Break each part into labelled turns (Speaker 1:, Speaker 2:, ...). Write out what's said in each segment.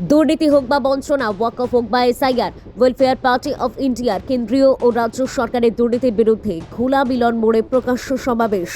Speaker 1: দুর্নীতি হোক বা বঞ্চনা, ওয়াকফ হোক বা এসআইআর ওয়েলফেয়ার পার্টি অফ ইন্ডিয়ার কেন্দ্রীয় ও রাজ্য সরকারের দুর্নীতির বিরুদ্ধে ঘোলা মিলন মোড়ে প্রকাশ্য সমাবেশ।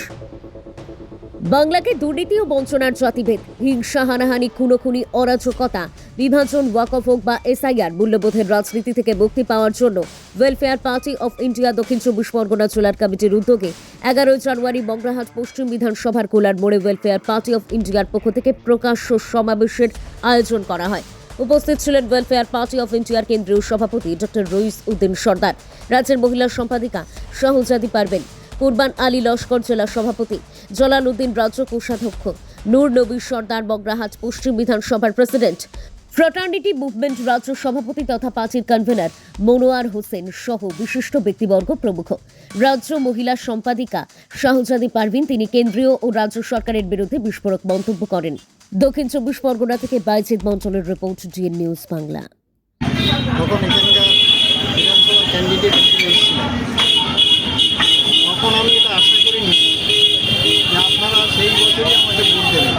Speaker 1: বাংলাকে দুর্নীতি ও বঞ্চনার জাতিভেদ, হিংসা, হানাহানি, খুনোখুনি, অরাজকতা, বিভাজন ওয়াকফ হোক বা এসআইআর মূল্যবোধের রাজনীতি থেকে মুক্তি পাওয়ার জন্য ওয়েলফেয়ার পার্টি অফ ইন্ডিয়া দক্ষিণ চব্বিশ পরগনা জেলার কমিটির উদ্যোগে এগারোই জানুয়ারি মগরাহাট পশ্চিম বিধানসভার কোলার মোড়ে ওয়েলফেয়ার পার্টি অফ ইন্ডিয়ার পক্ষ থেকে প্রকাশ্য সমাবেশের আয়োজন করা হয়। উপস্থিত ছিলেন ওয়েলফেয়ার পার্টি অফ ইন্ডিয়ার কেন্দ্রীয় সভাপতি ডক্টর রইস উদ্দিন সর্দার, রাজ্যের মহিলা সম্পাদিকা শাহজাদি পারবেন কুরবান আলী লস্কর জেলা সভাপতি জলাল উদ্দিন রাজ্য কোষাধ্যক্ষ। নূর নবী সর্দার বগরাহাট পশ্চিম বিধানসভার প্রেসিডেন্ট। ফ্রাটার্নিটি মুভমেন্ট রাজ্য সভাপতি তথা পার্টির কনভেনার মনোয়ার হোসেন সহ বিশিষ্ট ব্যক্তিবর্গ প্রমুখ। রাজ্য মহিলা সম্পাদিকা শাহজাদি পারভিন তিনি কেন্দ্রীয় ও রাজ্য সরকারের বিরুদ্ধে বিস্ফোরক মন্তব্য করেন। দক্ষিণ চব্বিশ পরগনা থেকে বাইজিদ মঞ্চলের রিপোর্ট জিএন নিউজ বাংলা
Speaker 2: তখন এখানকার বিধানসভা ক্যান্ডিডেট হিসেবে এসেছিলাম তখন আমি এটা আশা করিনি যে আপনারা সেই বছরই আমাকে ভোট দেবেন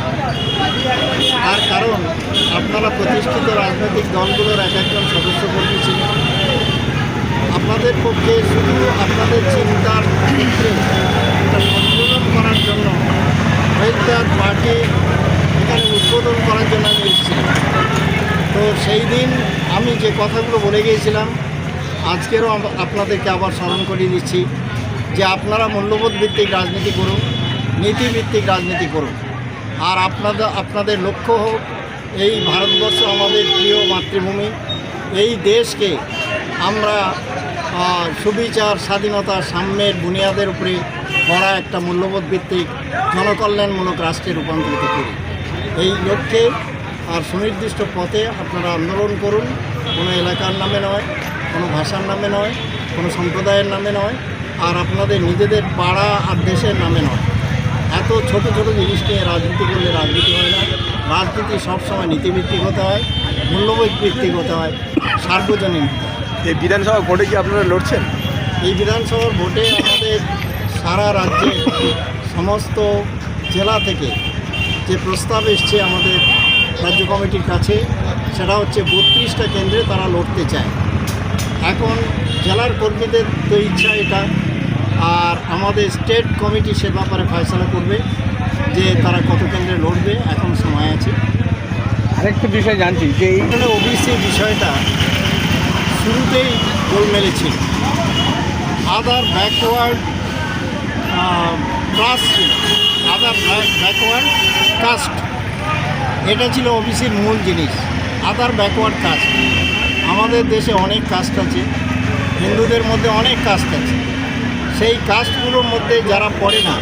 Speaker 2: তার কারণ আপনারা প্রতিষ্ঠিত রাজনৈতিক দলগুলোর এক একজন সদস্য কর্মী ছিলেন। আপনাদের পক্ষে শুধু আপনাদের চিন্তার ক্ষেত্রে একটা সংশোধন করার জন্য ওয়েলফেয়ার পার্টি এখানে উদ্বোধন করার জন্য আমি এসেছিলাম। তো সেই দিন আমি যে কথাগুলো বলে গিয়েছিলাম, আজকেরও আপনাদেরকে আবার স্মরণ করিয়ে দিচ্ছি যে আপনারা মূল্যবোধ ভিত্তিক রাজনীতি করুন নীতিভিত্তিক রাজনীতি করুন। আর আপনাদের আপনাদের লক্ষ্য হোক এই ভারতবর্ষ আমাদের প্রিয় মাতৃভূমি। এই দেশকে আমরা সুবিচার, স্বাধীনতা, সাম্যের বুনিয়াদের উপরে গড়া একটা মূল্যবোধ ভিত্তিক জনকল্যাণমূলক রাষ্ট্রে রূপান্তরিত করি। এই লক্ষ্যে আর সুনির্দিষ্ট পথে আপনারা আন্দোলন করুন। কোনো এলাকার নামে নয়, কোনো ভাষার নামে নয়, কোনো সম্প্রদায়ের নামে নয়, আর আপনাদের নিজেদের পাড়া আর দেশের নামে নয়। এত ছোট ছোট জিনিস নিয়ে রাজনীতি করলে রাজনীতি হয় না। রাজনীতি সবসময় নীতিভিত্তিক হতে হয় মূল্যবোধ ভিত্তিক হতে হয় সার্বজনীন
Speaker 3: এই বিধানসভা ভোটে কি আপনারা লড়ছেন?
Speaker 2: এই বিধানসভার ভোটে আমাদের সারা রাজ্যে সমস্ত জেলা থেকে যে প্রস্তাব এসছে আমাদের রাজ্য কমিটির কাছে সেটা হচ্ছে বত্রিশটা কেন্দ্রে তারা লড়তে চায়। এখন জেলার কর্মীদের তো ইচ্ছা এটা আর আমাদের স্টেট কমিটি সে ব্যাপারে ফয়সলা করবে যে তারা কত কেন্দ্রে লড়বে, এখন সময় আছে।
Speaker 3: আরেকটা বিষয় জানছি, যে এই
Speaker 2: এখানে ওবিসি বিষয়টা শুরুতেই গোল মেলেছিল আদার ব্যাকওয়ার্ড ক্লাস ছিল। আদার ব্যাকওয়ার্ড কাস্ট এটা ছিল ওবিসির মূল জিনিস। আদার ব্যাকওয়ার্ড কাস্ট আমাদের দেশে অনেক কাস্ট আছে। হিন্দুদের মধ্যে অনেক কাস্ট আছে। সেই কাস্টগুলোর মধ্যে যারা পড়ে না,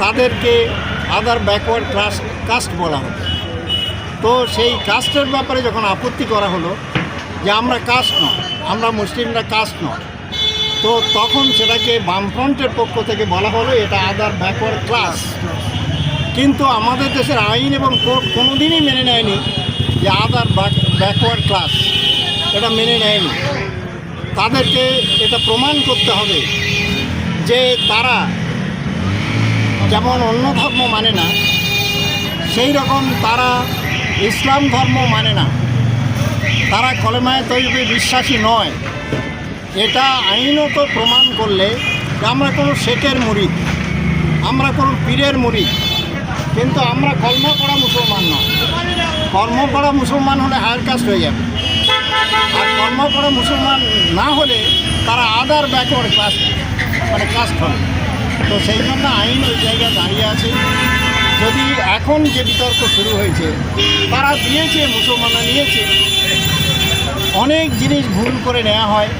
Speaker 2: তাদেরকে আদার ব্যাকওয়ার্ড ক্লাস কাস্ট বলা হয় তো সেই কাস্টের ব্যাপারে যখন আপত্তি করা হলো যে আমরা কাস্ট নয়, আমরা মুসলিমরা কাস্ট নয়, তো তখন সেটাকে বামফ্রন্টের পক্ষ থেকে বলা হলো এটা আদার ব্যাকওয়ার্ড ক্লাস কিন্তু আমাদের দেশের আইন এবং কোর্ট কোনোদিনই মেনে নেয়নি যে আদার ব্যাকওয়ার্ড ক্লাস এটা মেনে নেয়নি। তাদেরকে এটা প্রমাণ করতে হবে যে তারা যেমন অন্য ধর্ম মানে না, সেই রকম তারা ইসলাম ধর্ম মানে না। তারা কলেমায় তৈরি বিশ্বাসী নয়। এটা আইনত প্রমাণ করলে আমরা কোনো শেখের মুরিদ, আমরা কোনো পীরের মুরিদ, কিন্তু আমরা কলমা করা মুসলমান নয় কর্ম করা মুসলমান হলে হায়ার কাস্ট হয়ে যাবে। আর কর্ম করা মুসলমান না হলে তারা আদার ব্যাকওয়ার্ড ক্লাস মানে কাস্ট হবে তো সেই জন্য আইন ওই জায়গায় দাঁড়িয়ে আছে। যদি এখন যে বিতর্ক শুরু হয়েছে, তারা দিয়েছে, মুসলমানরা নিয়েছে। অনেক জিনিস ভুল করে নেওয়া হয়।